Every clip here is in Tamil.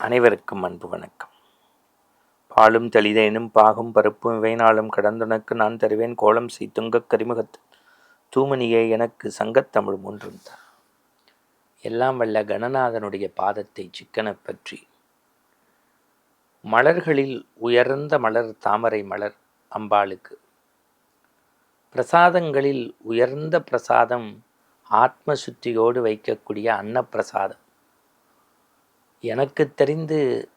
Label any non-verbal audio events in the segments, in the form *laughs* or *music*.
அனைவருக்கும் அன்பு வணக்கம். பாலும் தெளிதேனும் பாகும் பருப்பும் இவைநாளும் கடந்துனக்கு நான் தருவேன் கோலம் செய் துங்கக் கரிமுகத்து தூமணியே எனக்கு சங்கத்தமிழ் ஒன்றும் தா எல்லாம் வல்ல கணநாதனுடைய பாதத்தை சிக்கன பற்றி. மலர்களில் உயர்ந்த மலர் தாமரை மலர் அம்பாளுக்கு. பிரசாதங்களில் உயர்ந்த பிரசாதம் ஆத்ம சுத்தியோடு வைக்கக்கூடிய அன்னப்பிரசாதம் எனக்கு தெரிந்து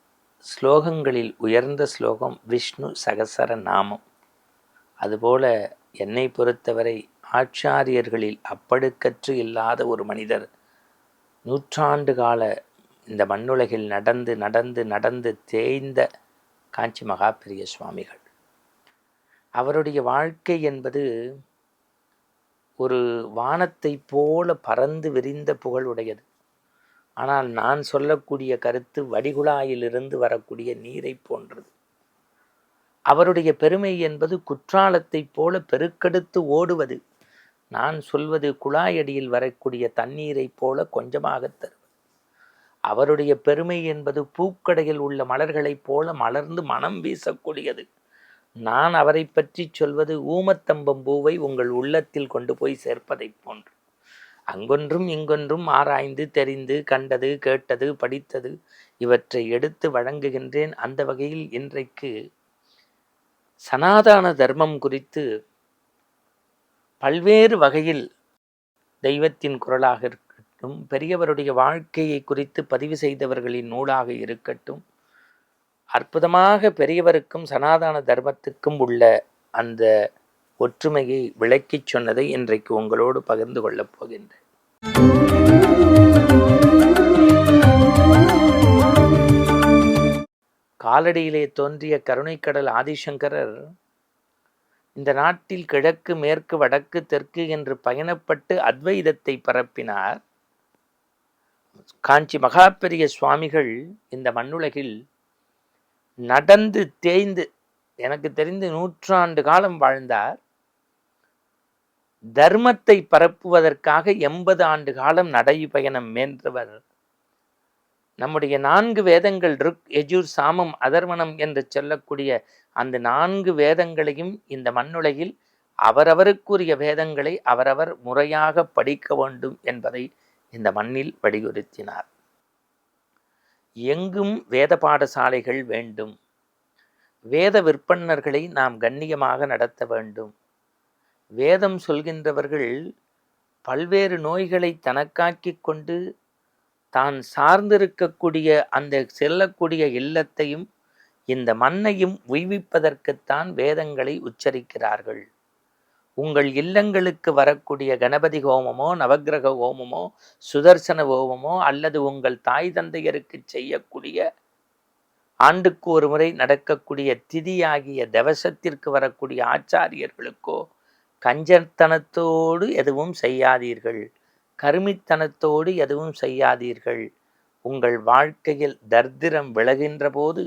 ஸ்லோகங்களில் உயர்ந்த ஸ்லோகம் விஷ்ணு சகசர நாமம். அதுபோல என்னை பொறுத்தவரை ஆச்சாரியர்களில் அப்படிக்கற்று இல்லாத ஒரு மனிதர். நூற்றாண்டு கால இந்த மண்ணுலகில் நடந்து நடந்து நடந்து தேய்ந்த காஞ்சி மகாபிரிய சுவாமிகள். அவருடைய வாழ்க்கை என்பது ஒரு வானத்தை போல பறந்து விரிந்த புகழுடையது. ஆனால் நான் சொல்லக்கூடிய கருத்து வடிகுழாயிலிருந்து வரக்கூடிய நீரை போன்றது. அவருடைய பெருமை என்பது குற்றாலத்தைப் போல பெருக்கெடுத்து ஓடுவது. நான் சொல்வது குழாயடியில் வரக்கூடிய தண்ணீரைப் போல கொஞ்சமாக தருவது. அவருடைய பெருமை என்பது பூக்கடையில் உள்ள மலர்களைப் போல மலர்ந்து மனம் வீசக்கூடியது. நான் அவரை பற்றி சொல்வது ஊமத்தம்பம் பூவை உங்கள் உள்ளத்தில் கொண்டு போய் சேர்ப்பதைப் போன்று. அங்கொன்றும் இங்கொன்றும் ஆராய்ந்து தெரிந்து கண்டது கேட்டது படித்தது இவற்றை எடுத்து வழங்குகின்றேன். அந்த வகையில் இன்றைக்கு சனாதன தர்மம் குறித்து பல்வேறு வகையில் தெய்வத்தின் குரலாக இருக்கட்டும் பெரியவருடைய வாழ்க்கையை குறித்து பதிவு செய்தவர்களின் நூலாக இருக்கட்டும் அற்புதமாக பெரியவருக்கும் சனாதன தர்மத்துக்கும் உள்ள அந்த ஒற்றுமையை விளக்கிச் சொன்னதை இன்றைக்கு உங்களோடு பகிர்ந்து கொள்ளப் போகின்றேன். காலடியிலே தோன்றிய கருணைக்கடல் ஆதிசங்கரர் இந்த நாட்டில் கிழக்கு மேற்கு வடக்கு தெற்கு என்று பயணப்பட்டு அத்வைதத்தை பரப்பினார். காஞ்சி மகாபெரிய சுவாமிகள் இந்த மண்ணுலகில் நடந்து தேய்ந்து எனக்கு தெரிந்து நூற்றாண்டு காலம் வாழ்ந்தார். தர்மத்தை பரப்புவதற்காக எண்பது ஆண்டு காலம் நடைபயணம் மேன்றவர். நம்முடைய நான்கு வேதங்கள் ருக் எஜூர் சாமம் அதர்வனம் என்று சொல்லக்கூடிய அந்த நான்கு வேதங்களையும் இந்த மண்ணுலகில் அவரவருக்குரிய வேதங்களை அவரவர் முறையாக படிக்க வேண்டும் என்பதை இந்த மண்ணில் வலியுறுத்தினார். எங்கும் வேத பாடசாலைகள் வேண்டும். வேத விற்பன்னர்களை நாம் கண்ணியமாக நடத்த வேண்டும். வேதம் சொல்கின்றவர்கள் பல்வேறு நோய்களை தனக்காக்கிக் கொண்டு தான் சார்ந்திருக்கக்கூடிய அந்த செல்லக்கூடிய இல்லத்தையும் இந்த மண்ணையும் உய்விப்பதற்குத்தான் வேதங்களை உச்சரிக்கிறார்கள். உங்கள் இல்லங்களுக்கு வரக்கூடிய கணபதி ஹோமமோ நவக்கிரக ஹோமமோ சுதர்சன ஹோமமோ அல்லது உங்கள் தாய் தந்தையருக்கு செய்யக்கூடிய ஆண்டுக்கு ஒரு முறை நடக்கக்கூடிய திதியாகிய தவசத்திற்கு வரக்கூடிய ஆச்சாரியர்களுக்கோ கஞ்சத்தனத்தோடு எதுவும் செய்யாதீர்கள். கருமித்தனத்தோடு எதுவும் செய்யாதீர்கள். உங்கள் வாழ்க்கையில் தர்திரம் விலகின்ற போது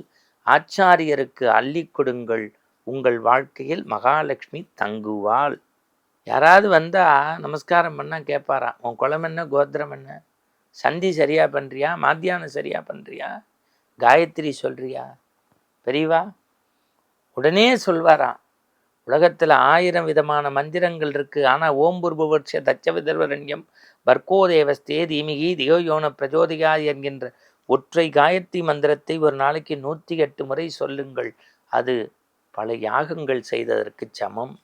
ஆச்சாரியருக்கு அள்ளி கொடுங்கள். உங்கள் வாழ்க்கையில் மகாலட்சுமி தங்குவாள். யாராவது வந்தால் நமஸ்காரம் பண்ணால் கேட்பாராம் உன் குளம் என்ன? கோத்திரம் என்ன? சந்தி சரியாக பண்ணுறியா மாத்தியானம் சரியாக பண்ணுறியா காயத்ரி சொல்கிறியா பெரியவா? உடனே சொல்வாராம். உலகத்தில் ஆயிரம் விதமான மந்திரங்கள் இருக்கு. ஆனால் ஓம் பூர்வபட்ச தச்ச விதர்வரண்யம் பர்கோ தேவஸ்தே தீமிகி தியோயோன பிரஜோதிகா என்கின்ற ஒற்றை காயத்ரி மந்திரத்தை ஒரு நாளைக்கு நூற்றி எட்டு முறை சொல்லுங்கள். அது பல யாகங்கள் செய்ததற்கு சமம்.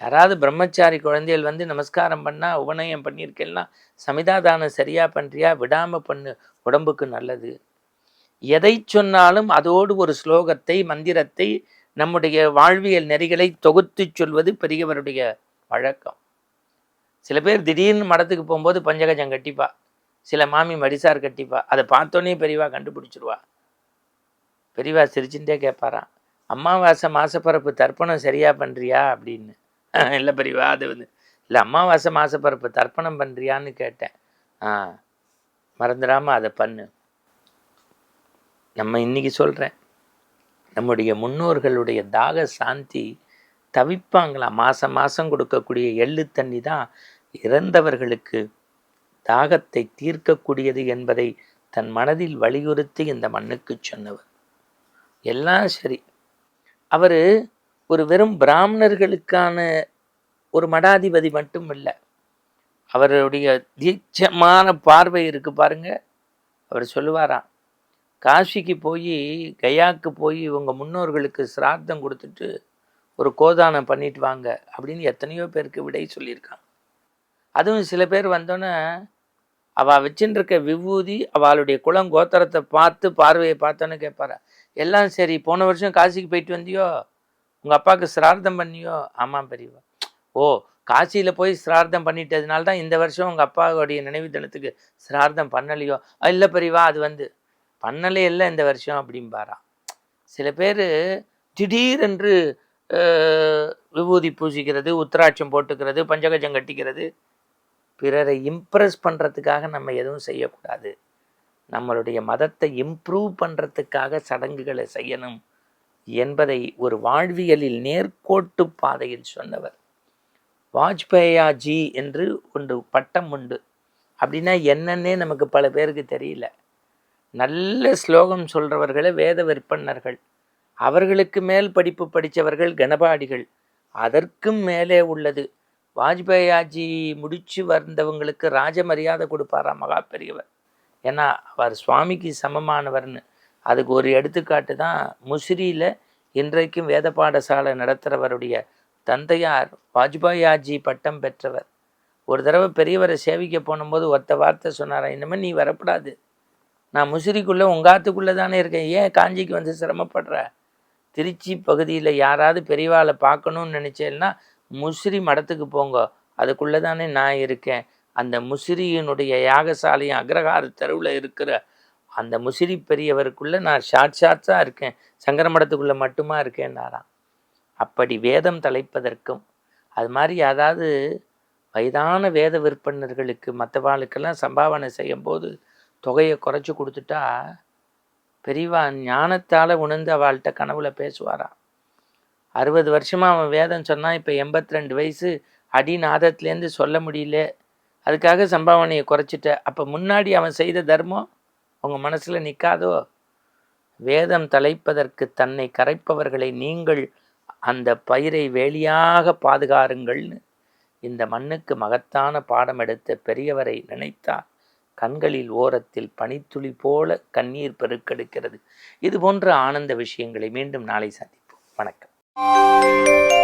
யாராவது பிரம்மச்சாரி குழந்தைகள் வந்து நமஸ்காரம் பண்ணால் உபநயம் பண்ணியிருக்கேன்னா சமிதாதானம் சரியாக பண்ணுறியா விடாமல் பண்ணு. உடம்புக்கு நல்லது. எதை சொன்னாலும் அதோடு ஒரு ஸ்லோகத்தை மந்திரத்தை நம்முடைய வாழ்வியல் நெறிகளை தொகுத்து சொல்வது பெரியவருடைய வழக்கம் சில பேர் திடீர்னு மடத்துக்கு போகும்போது பஞ்சகஜம் கட்டிப்பா. சில மாமி மடிசார் கட்டிப்பா. அதை பார்த்தோன்னே பெரியவா கண்டுபிடிச்சிருவா. பெரியவா சிரிச்சுட்டே கேட்பாராம் அம்மாவாசை மாசப்பரப்பு தர்ப்பணம் சரியா பண்ணுறியா அப்படின்னு. *laughs* இல்லை பெரியவா அது வந்து இல்லை அமாவாசை மாசப்பரப்பு தர்ப்பணம் பண்ணுறியான்னு கேட்டேன். ஆ மறந்துடாமல் அதை பண்ணு. நம்ம இன்னைக்கு சொல்கிறேன் நம்முடைய முன்னோர்களுடைய தாக சாந்தி தவிப்பாங்களா? மாதம் மாதம் கொடுக்கக்கூடிய எள்ளு தண்ணி தான் இறந்தவர்களுக்கு தாகத்தை தீர்க்கக்கூடியது என்பதை தன் மனதில் வலியுறுத்தி இந்த மண்ணுக்கு சொன்னவர். எல்லாம் சரி. அவர் ஒரு வெறும் பிராமணர்களுக்கான ஒரு மடாதிபதி மட்டும் இல்லை அவருடைய தீட்சமான பார்வை இருக்கு பாருங்க. அவர் சொல்லுவாராம் காசிக்கு போய் கயாக்கு போய் இவங்க முன்னோர்களுக்கு சிராத்தம் கொடுத்துட்டு ஒரு கோதானம் பண்ணிட்டு வாங்க அப்படின்னு எத்தனையோ பேருக்கு விடை சொல்லியிருக்காங்க. அதுவும் சில பேர் வந்தோன்னே அவள் வச்சுருக்க விபூதி அவளுடைய குலம் கோத்திரத்தை பார்த்து பார்வையை பார்த்தோன்னு கேட்பாரா? எல்லாம் சரி போன வருஷம் காசிக்கு போயிட்டு வந்தியோ? உங்கள் அப்பாவுக்கு சிரார்த்தம் பண்ணியோ? ஆமாம் பெரியவா. ஓ காசியில் போய் சிரார்த்தம் பண்ணிட்டதுனால தான் இந்த வருஷம் உங்கள் அப்பாவுடைய நினைவு தினத்துக்கு சிரார்த்தம் பண்ணலையோ? இல்லை பெரியவா அது வந்து பண்ணலே இல்லை இந்த வருஷம் அப்படிம்பாராம் சில பேர் திடீரென்று விபூதி பூசிக்கிறது உத்திராட்சம் போட்டுக்கிறது பஞ்சகஜம் கட்டிக்கிறது பிறரை இம்ப்ரெஸ் பண்ணுறதுக்காக நம்ம எதுவும் செய்யக்கூடாது. நம்மளுடைய மதத்தை இம்ப்ரூவ் பண்ணுறதுக்காக சடங்குகளை செய்யணும் என்பதை ஒரு வாழ்வியலில் நேர்கோட்டு பாதையில் சொன்னவர். வாஜ்பேயாஜி என்று ஒன்று பட்டம் உண்டு. அப்படின்னா என்னன்னே நமக்கு பல பேருக்கு தெரியல. நல்ல ஸ்லோகம் சொல்கிறவர்களே வேத விற்பனர்கள் அவர்களுக்கு மேல் படிப்பு படித்தவர்கள் கணபாடிகள் அதற்கும் மேலே உள்ளது. வாஜ்பேயாஜி முடிச்சு வந்தவங்களுக்கு ராஜ மரியாதை கொடுப்பாராம் மகா பெரியவர் ஏன்னா அவர் சுவாமிக்கு சமமானவர்னு. அதுக்கு ஒரு எடுத்துக்காட்டு தான் முசிறியில் இன்றைக்கும் வேத பாடசாலை நடத்துகிறவருடைய தந்தையார் வாஜ்பாயாஜி பட்டம் பெற்றவர். ஒரு தடவை பெரியவரை சேவிக்க போனும்போது ஒத்த வார்த்தை சொன்னாரா இனிமேல் நீ வரப்படாது. நான் முசிறிக்குள்ளே உங்காத்துக்குள்ளே தானே இருக்கேன். ஏன் காஞ்சிக்கு வந்து சிரமப்படுற? திருச்சி பகுதியில் யாராவது பெரியவாளை பார்க்கணும்னு நினச்சேன்னா முசிறி மடத்துக்கு போங்க. அதுக்குள்ளே தானே நான் இருக்கேன். அந்த முசிறியினுடைய யாகசாலையும் அக்ரஹார தெருவில் இருக்கிற அந்த முசிறி பெரியவருக்குள்ளே நான் ஷார்ட் ஷார்ட்ஸாக இருக்கேன். சங்கர மடத்துக்குள்ளே மட்டுமா இருக்கேன்னாராம் அப்படி வேதம் தலைப்பதற்கும் அது மாதிரி அதாவது வயதான வேத விற்பனர்களுக்கு மற்றவாளுக்கெல்லாம் சம்பாவனை செய்யும்போது தொகையை குறைச்சி கொடுத்துட்டா பெரியவா ஞானத்தால் உணர்ந்து அவள்கிட்ட கனவுல பேசுவாராம். அறுபது வருஷமாக அவன் வேதம் சொன்னான் இப்போ எண்பத்தி ரெண்டு வயசு அடிநாதத்துலேருந்து சொல்ல முடியல. அதுக்காக சம்பாவனையை குறைச்சிட்ட. அப்போ முன்னாடி அவன் செய்த தர்மம் உங்கள் மனசில் நிற்காதோ வேதம் தலைப்பதற்கு தன்னை கரைப்பவர்களை நீங்கள் அந்த பயிரை வேலியாக பாதுகாருங்கள்னு இந்த மண்ணுக்கு மகத்தான பாடம் எடுத்த பெரியவரை நினைத்தார். கண்களில் ஓரத்தில் பனித்துளி போல கண்ணீர் பெருக்கெடுக்கிறது. இது போன்ற ஆனந்த விஷயங்களை மீண்டும் நாளை சந்திப்போம். வணக்கம்.